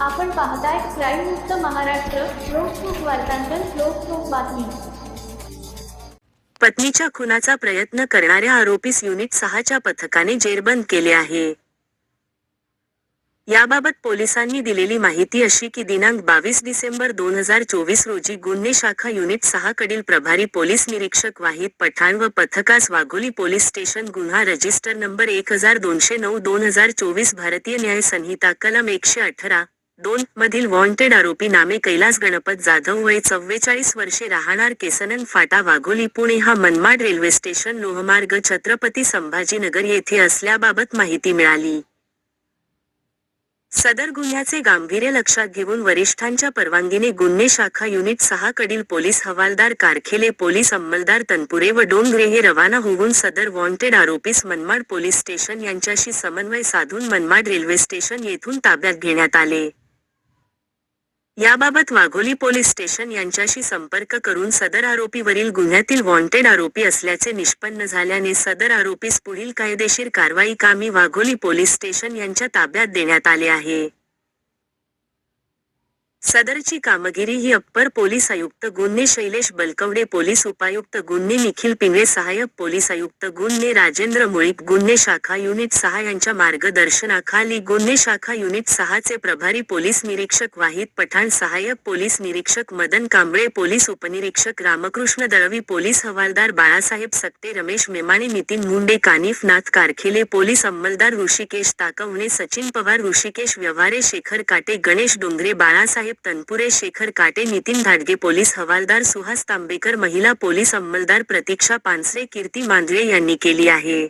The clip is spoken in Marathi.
आपण पाहताय क्राईम मुक्त महाराष्ट्र लोकसुख वार्तांकन लोकसुख बातमी. पत्नीच्या खुनाचा प्रयत्न करणाऱ्या आरोपीस युनिट सहाच्या पथकाने जेरबंद केले आहे. याबाबत पोलिसांनी दिलेली माहिती अशी की दिनांक बावीस डिसेंबर दोन हजार चोवीस रोजी गुन्हे शाखा युनिट सहा कडील प्रभारी पोलीस निरीक्षक वाहिद पठाण व पथकास वाघोली पोलीस स्टेशन गुन्हा रजिस्टर नंबर एक हजार दोनशे नऊ दोन हजार चोवीस भारतीय न्याय संहिता कलम एकशे अठरा दोन मधील वॉन्टेड आरोपी नामे कैलास गणपत जाधव वय चव्वेचाळीस वर्षे राहणार केसनन फाटा वाघोली पुणे. हा मनमाड रेल्वे स्टेशन लोहमार्ग छत्रपती संभाजीनगर येथे असल्याबाबत माहिती मिळाली. सदर गुन्ह्याचे गांभीर्य लक्षात घेऊन वरिष्ठांच्या परवानगीने गुन्हे शाखा युनिट सहा कडील पोलीस हवालदार कारखेले पोलीस अंमलदार तनपुरे व डोंगरे हे रवाना होऊन सदर वॉन्टेड आरोपीस मनमाड पोलीस स्टेशन यांच्याशी समन्वय साधून मनमाड रेल्वे स्टेशन येथून ताब्यात घेण्यात आले. याबाबत वाघोली पोलीस स्टेशन यांच्याशी संपर्क करून सदर आरोपीवरील गुन्ह्यातील वॉन्टेड आरोपी असल्याचे निष्पन्न झाल्याने सदर आरोपीस पुढील कायदेशीर कारवाई कामी वाघोली पोलीस स्टेशन यांच्या ताब्यात देण्यात आले आहे. सदरची कामगिरी ही अप्पर पोलीस आयुक्त गुन्हे शैलेश बलकवडे पोलीस उपायुक्त गुन्हे निखिल पिंगळे सहाय्यक पोलीस आयुक्त गुन्हे राजेंद्र मुळीक गुन्हे शाखा युनिट सहा यांच्या मार्गदर्शनाखाली गुन्हे शाखा युनिट सहाचे प्रभारी पोलीस निरीक्षक वाहिद पठाण सहाय्यक पोलीस निरीक्षक मदन कांबळे पोलीस उपनिरीक्षक रामकृष्ण दळवी पोलीस हवालदार बाळासाहेब सक्ते रमेश मेमाणे नितीन मुंडे कानिफ नाथ कारखेले पोलीस अंमलदार ऋषिकेश ताकवणे सचिन पवार ऋषिकेश व्यवहारे शेखर काटे गणेश डोंगरे बाळासाहेब तनपुरे शेखर काटे नितीन धाडगे पोलीस हवालदार सुहास तांबेकर महिला पोलीस अंमलदार प्रतीक्षा पानसरे कीर्ती मांजरे यांनी केली आहे.